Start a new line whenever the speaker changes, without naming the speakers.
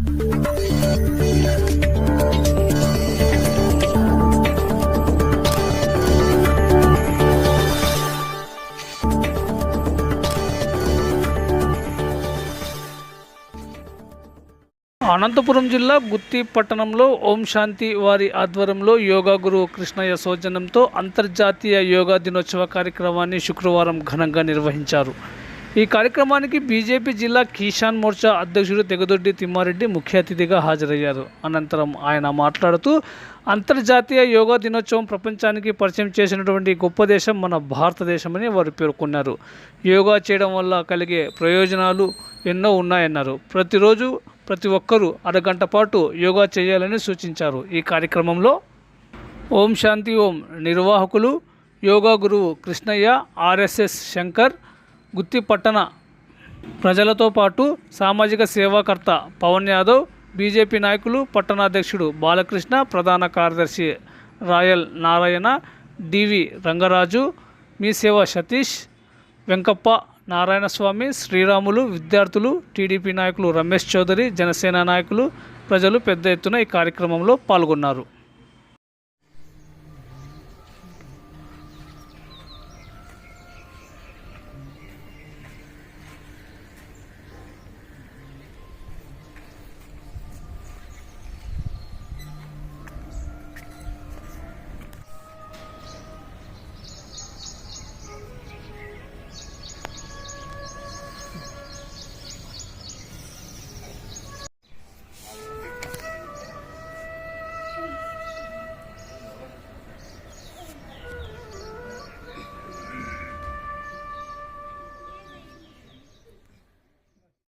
అనంతపురం జిల్లా గుత్తి పట్టణంలో ఓం శాంతి వారి ఆధ్వర్యంలో యోగా గురువు కృష్ణయ్య సౌజన్యంతో అంతర్జాతీయ యోగా దినోత్సవ కార్యక్రమాన్ని శుక్రవారం ఘనంగా నిర్వహించారు. ఈ కార్యక్రమానికి బీజేపీ జిల్లా కిసాన్ మోర్చా అధ్యక్షుడు తెగదొడ్డి తిమ్మారెడ్డి ముఖ్య అతిథిగా హాజరయ్యారు. అనంతరం ఆయన మాట్లాడుతూ అంతర్జాతీయ యోగా దినోత్సవం ప్రపంచానికి పరిచయం చేసినటువంటి గొప్ప దేశం మన భారతదేశమని వారు పేర్కొన్నారు. యోగా చేయడం వల్ల కలిగే ప్రయోజనాలు ఎన్నో ఉన్నాయన్నారు. ప్రతిరోజు ప్రతి ఒక్కరూ అరగంట పాటు యోగా చేయాలని సూచించారు. ఈ కార్యక్రమంలో ఓం శాంతి ఓం నిర్వాహకులు యోగా గురువు కృష్ణయ్య ఆర్ఎస్ఎస్ శంకర్ గుత్తి పట్టణ ప్రజలతో పాటు సామాజిక సేవాకర్త పవన్ యాదవ్ బీజేపీ నాయకులు పట్టణాధ్యక్షుడు బాలకృష్ణ ప్రధాన కార్యదర్శి రాయల్ నారాయణ డివి రంగరాజు మీ సేవ సతీష్ వెంకప్ప నారాయణస్వామి శ్రీరాములు విద్యార్థులు టీడీపీ నాయకులు రమేష్ చౌదరి జనసేన నాయకులు ప్రజలు పెద్ద ఎత్తున ఈ కార్యక్రమంలో పాల్గొన్నారు.